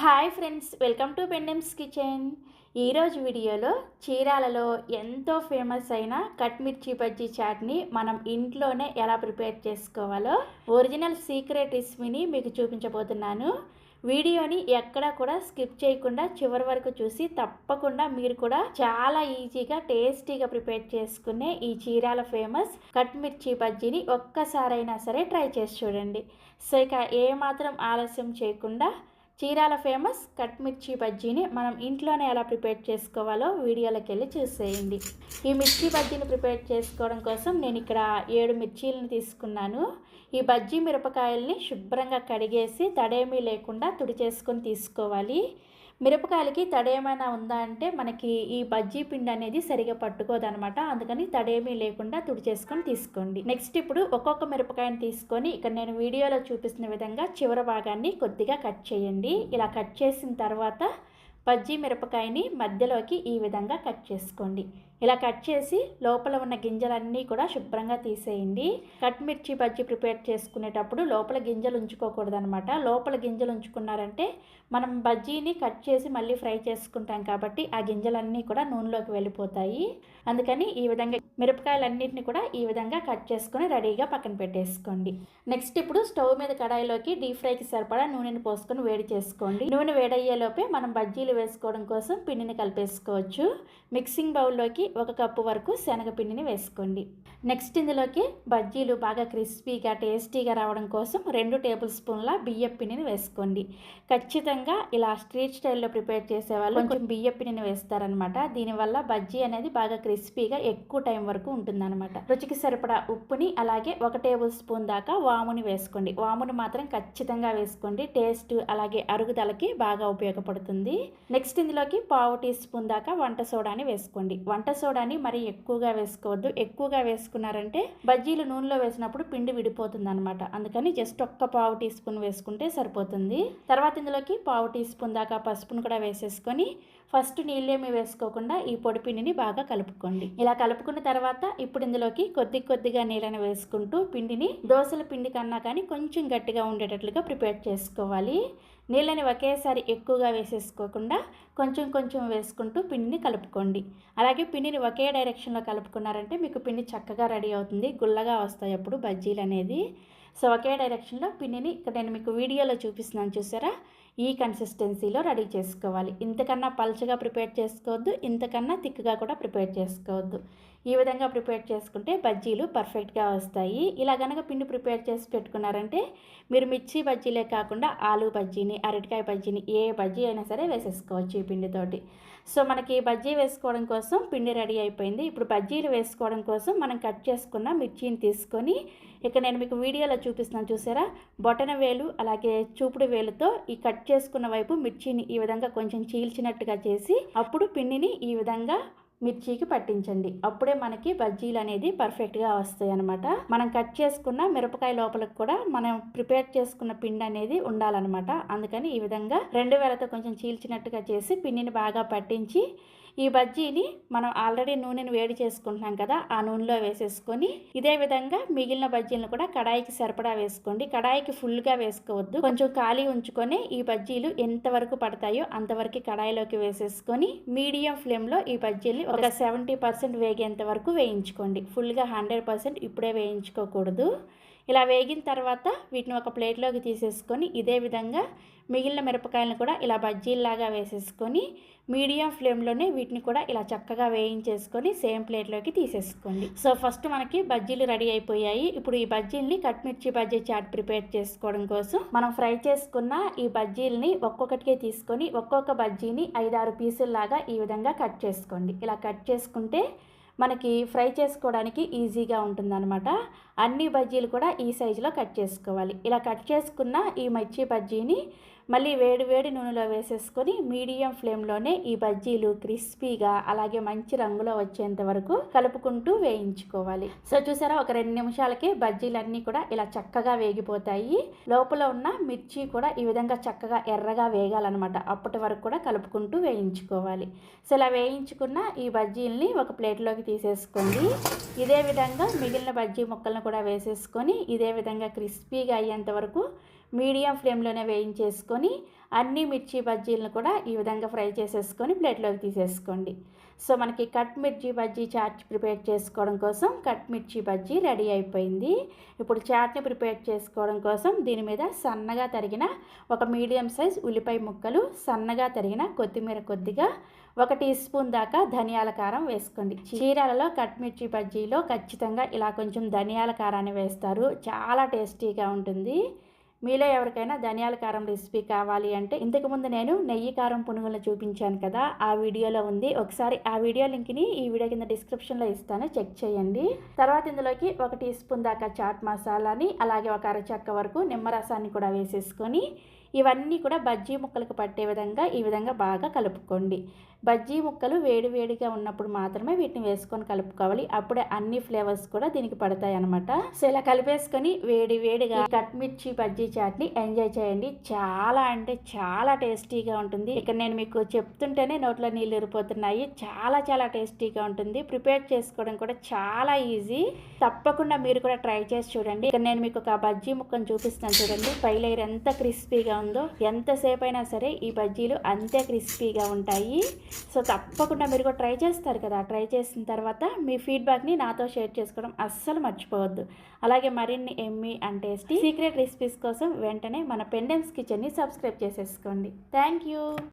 Hi friends welcome to Pendem's kitchen. ఈరోజు వీడియోలో చీరాలలో ఎంతో ఫేమస్ అయిన కట్ మిర్చి బజ్జీ చాట్ని మనం ఇంట్లోనే ఎలా ప్రిపేర్ చేసుకోవాలో ఒరిజినల్ సీక్రెట్ రెసిపీని మీకు చూపించబోతున్నాను. వీడియోని ఎక్కడా కూడా స్కిప్ చేయకుండా చివరి వరకు చూసి తప్పకుండా మీరు కూడా చాలా ఈజీగా టేస్టీగా ప్రిపేర్ చేసుకునే ఈ చీరాల ఫేమస్ కట్ మిర్చి బజ్జీని ఒక్కసారైనా సరే ట్రై చేసి చూడండి. సో ఇక ఏమాత్రం ఆలస్యం చేయకుండా చీరాల ఫేమస్ కట్ మిర్చి బజ్జీని మనం ఇంట్లోనే ఎలా ప్రిపేర్ చేసుకోవాలో వీడియోలోకి వెళ్ళి చూసేయండి. ఈ మిర్చి బజ్జీని ప్రిపేర్ చేసుకోవడం కోసం నేను ఇక్కడ ఏడు మిర్చీలను తీసుకున్నాను. ఈ బజ్జీ మిరపకాయల్ని శుభ్రంగా కడిగేసి తడేమీ లేకుండా తుడి చేసుకొని తీసుకోవాలి. మిరపకాయలకి తడేమైనా ఉందా అంటే మనకి ఈ బజ్జీ పిండి అనేది సరిగా పట్టుకోదనమాట. అందుకని తడేమీ లేకుండా తుడి చేసుకొని తీసుకోండి. నెక్స్ట్ ఇప్పుడు ఒక్కొక్క మిరపకాయని తీసుకొని ఇక్కడ నేను వీడియోలో చూపిస్తున్న విధంగా చివరి భాగాన్ని కొద్దిగా కట్ చేయండి. ఇలా కట్ చేసిన తర్వాత బజ్జీ మిరపకాయని మధ్యలోకి ఈ విధంగా కట్ చేసుకోండి. ఇలా కట్ చేసి లోపల ఉన్న గింజలన్నీ కూడా శుభ్రంగా తీసేయండి. కట్ మిర్చి బజ్జీ ప్రిపేర్ చేసుకునేటప్పుడు లోపల గింజలు ఉంచుకోకూడదనమాట లోపల గింజలు ఉంచుకున్నారంటే మనం బజ్జీని కట్ చేసి మళ్ళీ ఫ్రై చేసుకుంటాం కాబట్టి ఆ గింజలన్నీ కూడా నూనెలోకి వెళ్ళిపోతాయి. అందుకని ఈ విధంగా మిరపకాయలన్నింటినీ కూడా ఈ విధంగా కట్ చేసుకొని రెడీగా పక్కన పెట్టేసుకోండి. నెక్స్ట్ ఇప్పుడు స్టవ్ మీద కడాయిలోకి డీప్ ఫ్రైకి సరిపడా నూనెని పోసుకొని వేడి చేసుకోండి. నూనె వేడయ్యేలోపే మనం బజ్జీలు వేసుకోవడం కోసం పిండిని కలిపేసుకోవచ్చు. మిక్సింగ్ బౌల్లోకి ఒక కప్పు వరకు శనగపిండిని వేసుకోండి. నెక్స్ట్ ఇందులోకి బజ్జీలు బాగా క్రిస్పీగా టేస్టీగా రావడం కోసం రెండు టేబుల్ స్పూన్ల బియ్య పిండిని వేసుకోండి. ఖచ్చితంగా ఇలా స్ట్రీట్ స్టైల్లో ప్రిపేర్ చేసేవాళ్ళు కొంచెం బియ్య పిండిని వేస్తారనమాట దీనివల్ల బజ్జీ అనేది బాగా క్రిస్పీగా ఎక్కువ టైం వరకు ఉంటుందన్నమాట. రుచికి సరిపడా ఉప్పుని అలాగే ఒక టేబుల్ స్పూన్ దాకా వాముని వేసుకోండి. వాముని మాత్రం ఖచ్చితంగా వేసుకోండి. టేస్ట్ అలాగే అరుగుదలకి బాగా ఉపయోగపడుతుంది. నెక్స్ట్ ఇందులోకి పావు టీ స్పూన్ దాకా వంట సోడాని వేసుకోండి. వంట సోడాని మరి ఎక్కువగా వేసుకోవద్దు. ఎక్కువగా వేసుకున్నారంటే బజ్జీలు నూనెలో వేసినప్పుడు పిండి విడిపోతుంది అనమాట అందుకని జస్ట్ ఒక్క పావు టీ స్పూన్ వేసుకుంటే సరిపోతుంది. తర్వాత ఇందులోకి పావు టీ స్పూన్ దాకా పసుపును కూడా వేసేసుకొని ఫస్ట్ నీళ్ళేమి వేసుకోకుండా ఈ పొడి పిండిని బాగా కలుపుకోండి. ఇలా కలుపుకున్న తర్వాత ఇప్పుడు ఇందులోకి కొద్ది కొద్దిగా నీళ్ళని వేసుకుంటూ పిండిని దోశల పిండి కన్నా కానీ కొంచెం గట్టిగా ఉండేటట్లుగా ప్రిపేర్ చేసుకోవాలి. నీళ్ళని ఒకేసారి ఎక్కువగా వేసేసుకోకుండా కొంచెం కొంచెం వేసుకుంటూ పిండిని కలుపుకోండి. అలాగే పిండి పిండిని ఒకే డైరెక్షన్లో కలుపుకున్నారంటే మీకు పిండి చక్కగా రెడీ అవుతుంది. గుల్లగా వస్తాయి అప్పుడు బజ్జీలు అనేది సో ఒకే డైరెక్షన్లో పిండిని ఇక్కడ నేను మీకు వీడియోలో చూపిస్తున్నాను చూసారా? ఈ కన్సిస్టెన్సీలో రెడీ చేసుకోవాలి. ఇంతకన్నా పల్చగా ప్రిపేర్ చేసుకోవద్దు ఇంతకన్నా థిక్గా కూడా ప్రిపేర్ చేసుకోవద్దు. ఈ విధంగా ప్రిపేర్ చేసుకుంటే బజ్జీలు పర్ఫెక్ట్గా వస్తాయి. ఇలా కనుక పిండి ప్రిపేర్ చేసి పెట్టుకున్నారంటే మీరు మిర్చి బజ్జీలే కాకుండా ఆలు బజ్జీని అరటికాయ బజ్జీని ఏ బజ్జీ అయినా సరే వేసేసుకోవచ్చు ఈ పిండితోటి. సో మనకి బజ్జీ వేసుకోవడం కోసం పిండి రెడీ అయిపోయింది. ఇప్పుడు బజ్జీలు వేసుకోవడం కోసం మనం కట్ చేసుకున్న మిర్చిని తీసుకొని ఇక నేను మీకు వీడియోలో చూపిస్తున్నాను చూసారా? బొటన వేలు అలాగే చూపుడు వేలుతో ఈ కట్ చేసుకున్న వైపు మిర్చిని ఈ విధంగా కొంచెం చీల్చినట్టుగా చేసి అప్పుడు పిండిని ఈ విధంగా మిర్చికి పట్టించండి. అప్పుడే మనకి బజ్జీలు అనేది పర్ఫెక్ట్గా వస్తాయి అనమాట మనం కట్ చేసుకున్న మిరపకాయ లోపలికి కూడా మనం ప్రిపేర్ చేసుకున్న పిండి అనేది ఉండాలన్నమాట. అందుకని ఈ విధంగా రెండు వేలతో కొంచెం చీల్చినట్టుగా చేసి పిండిని బాగా పట్టించి ఈ బజ్జీని మనం ఆల్రెడీ నూనెను వేడి చేసుకుంటున్నాం కదా ఆ నూనెలో వేసేసుకొని ఇదే విధంగా మిగిలిన బజ్జీలను కూడా కడాయికి సరిపడా వేసుకోండి. కడాయికి ఫుల్గా వేసుకోవద్దు. కొంచెం ఖాళీ ఉంచుకొని ఈ బజ్జీలు ఎంతవరకు పడతాయో అంతవరకు కడాయిలోకి వేసేసుకొని మీడియం ఫ్లేమ్లో ఈ బజ్జీలు ఒక సెవెంటీ పర్సెంట్ వేగేంత వరకు వేయించుకోండి. ఫుల్గా హండ్రెడ్ పర్సెంట్ ఇప్పుడే వేయించుకోకూడదు. ఇలా వేగిన తర్వాత వీటిని ఒక ప్లేట్లోకి తీసేసుకొని ఇదే విధంగా మిగిలిన మిరపకాయలను కూడా ఇలా బజ్జీల్లాగా వేసేసుకొని మీడియం ఫ్లేమ్లోనే వీటిని కూడా ఇలా చక్కగా వేయించేసుకొని సేమ్ ప్లేట్లోకి తీసేసుకోండి. సో ఫస్ట్ మనకి బజ్జీలు రెడీ అయిపోయాయి. ఇప్పుడు ఈ బజ్జీల్ని కట్ మిర్చి బజ్జీ చాట్ ప్రిపేర్ చేసుకోవడం కోసం మనం ఫ్రై చేసుకున్న ఈ బజ్జీల్ని ఒక్కొక్కటికే తీసుకొని ఒక్కొక్క బజ్జీని ఐదారు పీసుల్లాగా ఈ విధంగా కట్ చేసుకోండి. ఇలా కట్ చేసుకుంటే మనకి ఫ్రై చేసుకోవడానికి ఈజీగా ఉంటుందన్నమాట. అన్ని బజ్జీలు కూడా ఈ సైజులో కట్ చేసుకోవాలి. ఇలా కట్ చేసుకున్న ఈ మిర్చి బజ్జీని మళ్ళీ వేడి వేడి నూనెలో వేసేసుకొని మీడియం ఫ్లేమ్లోనే ఈ బజ్జీలు క్రిస్పీగా అలాగే మంచి రంగులో వచ్చేంత వరకు కలుపుకుంటూ వేయించుకోవాలి. సో చూసారా ఒక రెండు నిమిషాలకే బజ్జీలన్నీ కూడా ఇలా చక్కగా వేగిపోతాయి. లోపల ఉన్న మిర్చి కూడా ఈ విధంగా చక్కగా ఎర్రగా వేగాలన్నమాట. అప్పటి వరకు కూడా కలుపుకుంటూ వేయించుకోవాలి. సో ఇలా వేయించుకున్న ఈ బజ్జీల్ని ఒక ప్లేట్లోకి తీసేసుకోండి. ఇదే విధంగా మిగిలిన బజ్జీ ముక్కలను కూడా వేసేసుకొని ఇదే విధంగా క్రిస్పీగా అయ్యేంత వరకు మీడియం ఫ్లేమ్లోనే వేయించేసుకొని అన్ని మిర్చి బజ్జీలను కూడా ఈ విధంగా ఫ్రై చేసేసుకొని ప్లేట్లోకి తీసేసుకోండి. సో మనకి కట్ మిర్చి బజ్జీ చాట్ ప్రిపేర్ చేసుకోవడం కోసం కట్ మిర్చి బజ్జీ రెడీ అయిపోయింది. ఇప్పుడు చాట్ని ప్రిపేర్ చేసుకోవడం కోసం దీని మీద సన్నగా తరిగిన ఒక మీడియం సైజ్ ఉల్లిపాయ ముక్కలు సన్నగా తరిగిన కొత్తిమీర కొద్దిగా ఒక టీ స్పూన్ దాకా ధనియాల కారం వేసుకోండి. చీరాలలో కట్ మిర్చి బజ్జీలో ఖచ్చితంగా ఇలా కొంచెం ధనియాల కారాన్ని వేస్తారు. చాలా టేస్టీగా ఉంటుంది. మీలో ఎవరికైనా ధనియాల కారం రెసిపీ కావాలి అంటే ఇంతకుముందు నేను నెయ్యి కారం పునుగులను చూపించాను కదా ఆ వీడియోలో ఉంది. ఒకసారి ఆ వీడియో లింక్ని ఈ వీడియో కింద డిస్క్రిప్షన్లో ఇస్తాను. చెక్ చేయండి. తర్వాత ఇందులోకి ఒక టీ స్పూన్ దాకా చాట్ మసాలాని అలాగే ఒక అరచక్క వరకు నిమ్మరసాన్ని కూడా వేసేసుకొని ఇవన్నీ కూడా బజ్జీ ముక్కలకు పట్టే విధంగా ఈ విధంగా బాగా కలుపుకోండి. బజ్జీ ముక్కలు వేడి వేడిగా ఉన్నప్పుడు మాత్రమే వీటిని వేసుకొని కలుపుకోవాలి. అప్పుడే అన్ని ఫ్లేవర్స్ కూడా దీనికి పడతాయి అనమాట సో ఇలా కలిపేసుకొని వేడి వేడిగా కట్ మిర్చి బజ్జీ చాట్ని ఎంజాయ్ చేయండి. చాలా అంటే చాలా టేస్టీగా ఉంటుంది. ఇక్కడ నేను మీకు చెప్తుంటేనే నోట్లో నీళ్ళు ఊరిపోతున్నాయి చాలా చాలా టేస్టీగా ఉంటుంది. ప్రిపేర్ చేసుకోవడం కూడా చాలా ఈజీ. తప్పకుండా మీరు కూడా ట్రై చేసి చూడండి. ఇక్కడ నేను మీకు ఒక బజ్జీ ముక్కను చూపిస్తాను చూడండి. పై లేయర్ ఎంత క్రిస్పీగా ఉందో ఎంతసేపు అయినా సరే ఈ బజ్జీలు అంతే క్రిస్పీగా ఉంటాయి. సో తప్పకుండా మీరు కూడా ట్రై చేస్తారు కదా. ట్రై చేసిన తర్వాత మీ ఫీడ్బ్యాక్ని నాతో షేర్ చేసుకోవడం అస్సలు మర్చిపోవద్దు. అలాగే మరిన్ని yummy and tasty secret recipes కోసం వెంటనే మన పెండెమ్స్ కిచెన్ని సబ్స్క్రైబ్ చేసేసుకోండి. Thank you